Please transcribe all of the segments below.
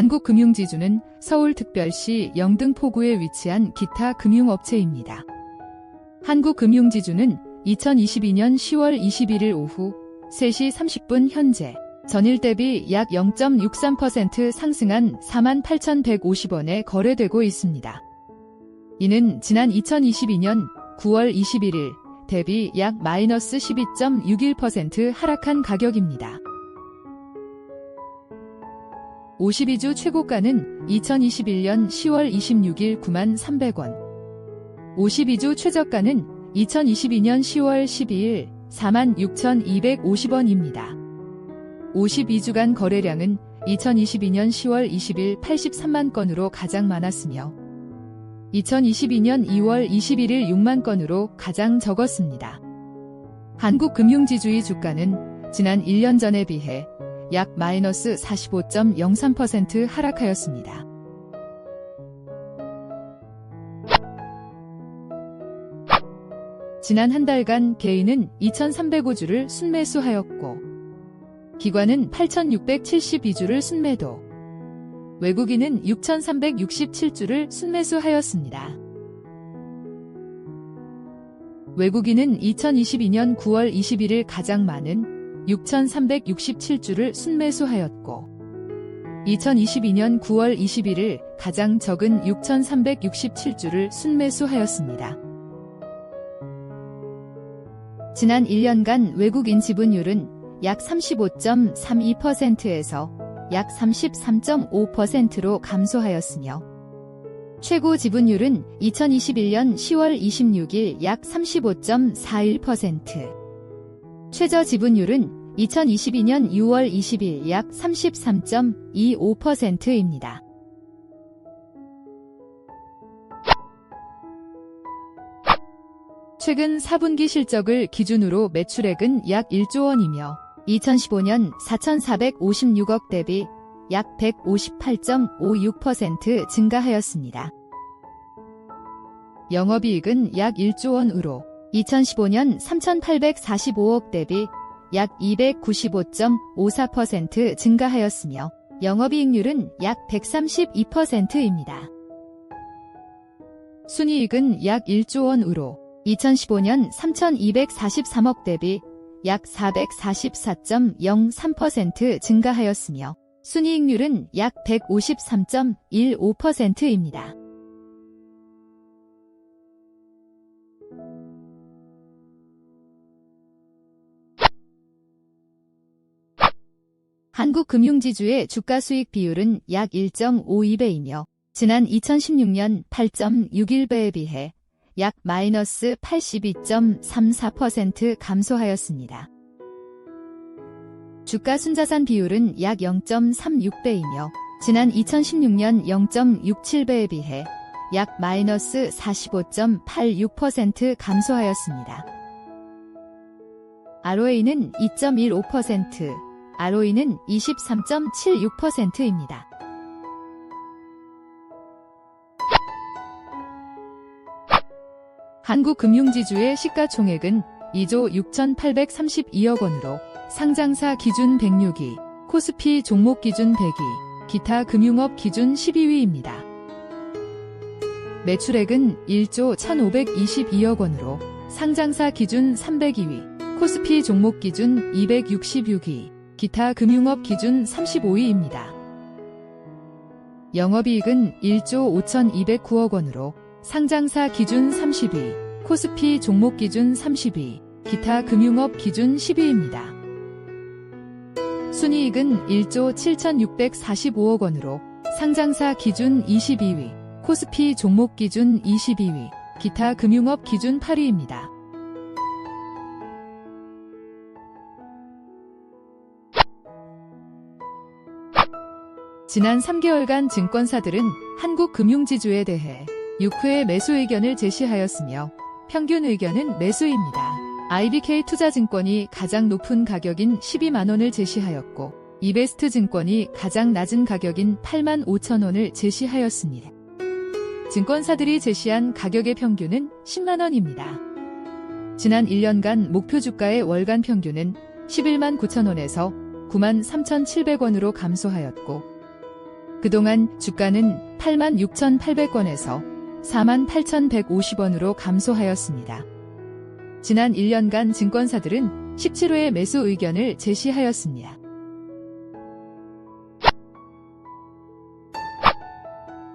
한국금융지주는 서울특별시 영등포구에 위치한 기타 금융업체입니다. 한국금융지주는 2022년 10월 21일 오후 3시 30분 현재 전일 대비 약 0.63% 상승한 48,150원에 거래되고 있습니다. 이는 지난 2022년 9월 21일 대비 약 마이너스 12.61% 하락한 가격입니다. 52주 최고가는 2021년 10월 26일 9만 300원. 52주 최저가는 2022년 10월 12일 4만 6,250원입니다. 52주간 거래량은 2022년 10월 20일 83만 건으로 가장 많았으며 2022년 2월 21일 6만 건으로 가장 적었습니다. 한국금융지주의 주가는 지난 1년 전에 비해 약 마이너스 45.03% 하락하였습니다. 지난 한 달간 개인은 2,305주를 순매수하였고 기관은 8,672주를 순매도 외국인은 6,367주를 순매수하였습니다. 외국인은 2022년 9월 21일 가장 많은 6,367주를 순매수하였고 2022년 9월 21일 가장 적은 6,367주를 순매수하였습니다. 지난 1년간 외국인 지분율은 약 35.32%에서 약 33.5%로 감소하였으며 최고 지분율은 2021년 10월 26일 약 35.41%, 최저 지분율은 2022년 6월 20일 약 33.25%입니다. 최근 4분기 실적을 기준으로 매출액은 약 1조 원이며 2015년 4,456억 대비 약 158.56% 증가하였습니다. 영업이익은 약 1조 원으로 2015년 3,845억 대비 약 295.54% 증가하였으며 영업이익률은 약 132%입니다. 순이익은 약 1조 원으로 2015년 3,243억 대비 약 444.03% 증가하였으며 순이익률은 약 153.15%입니다. 한국금융지주의 주가 수익 비율은 약 1.52배이며 지난 2016년 8.61배에 비해 약 마이너스 82.34% 감소하였습니다. 주가 순자산 비율은 약 0.36배이며 지난 2016년 0.67배에 비해 약 마이너스 45.86% 감소하였습니다. ROA는 2.15%, ROE는 23.76%입니다. 한국금융지주의 시가총액은 2조 6,832억 원으로 상장사 기준 106위, 코스피 종목 기준 100위, 기타 금융업 기준 12위입니다. 매출액은 1조 1,522억 원으로 상장사 기준 302위, 코스피 종목 기준 266위, 기타 금융업 기준 35위입니다. 영업이익은 1조 5,209억 원으로 상장사 기준 30위, 코스피 종목 기준 30위, 기타 금융업 기준 10위입니다. 순이익은 1조 7,645억 원으로 상장사 기준 22위, 코스피 종목 기준 22위, 기타 금융업 기준 8위입니다. 지난 3개월간 증권사들은 한국 금융지주에 대해 6회의 매수 의견을 제시하였으며 평균 의견은 매수입니다. IBK 투자증권이 가장 높은 가격인 12만원을 제시하였고 이베스트 증권이 가장 낮은 가격인 8만 5천원을 제시하였습니다. 증권사들이 제시한 가격의 평균은 10만원입니다. 지난 1년간 목표 주가의 월간 평균은 11만 9천원에서 9만 3,700원으로 감소하였고 그동안 주가는 86,800원에서 48,150원으로 감소하였습니다. 지난 1년간 증권사들은 17회의 매수 의견을 제시하였습니다.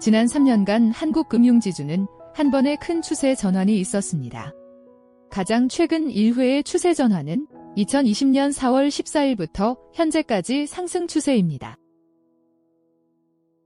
지난 3년간 한국 금융지주는 한 번의 큰 추세 전환이 있었습니다. 가장 최근 1회의 추세 전환은 2020년 4월 14일부터 현재까지 상승 추세입니다.